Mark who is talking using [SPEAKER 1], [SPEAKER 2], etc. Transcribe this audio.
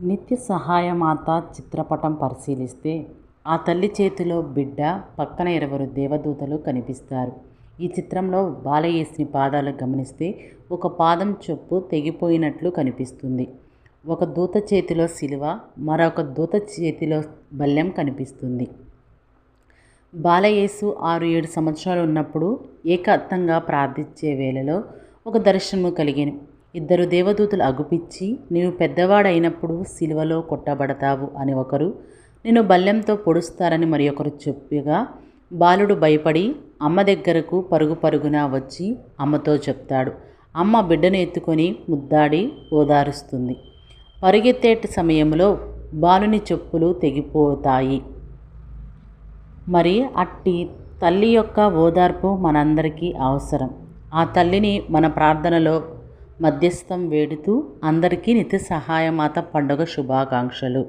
[SPEAKER 1] నిత్య సహాయమాత చిత్రపటం పరిశీలిస్తే ఆ తల్లి చేతిలో బిడ్డ పక్కన ఇరువురు దేవదూతలు కనిపిస్తారు. ఈ చిత్రంలో బాలయేసుని పాదాలు గమనిస్తే ఒక పాదం చొప్పు తెగిపోయినట్లు కనిపిస్తుంది. ఒక దూత చేతిలో శిలువ మరొక దూత చేతిలో బల్లెం కనిపిస్తుంది. బాలయేసు ఆరు ఏడు సంవత్సరాలు ఉన్నప్పుడు ఏకాంతంగా ప్రార్థించే వేళలో ఒక దర్శనము కలిగాను ఇద్దరు దేవదూతలు అగుపిచ్చి నీవు పెద్దవాడైనప్పుడు సిలువలో కొట్టబడతావు అని ఒకరు నేను బల్లెంతో పొడుస్తారని మరి ఒకరు చెప్పగా బాలుడు భయపడి అమ్మ దగ్గరకు పరుగు పరుగున వచ్చి అమ్మతో చెప్తాడు. అమ్మ బిడ్డను ఎత్తుకొని ముద్దాడి ఓదారుస్తుంది. పరుగెత్తేటి సమయంలో బాలుని చెప్పులు తెగిపోతాయి. మరి అట్టి తల్లి యొక్క ఓదార్పు మనందరికీ అవసరం. ఆ తల్లిని మన ప్రార్థనలో మధ్యస్థం వేడుతూ అందరికీ నిత్య సహాయమాత పండుగ శుభాకాంక్షలు.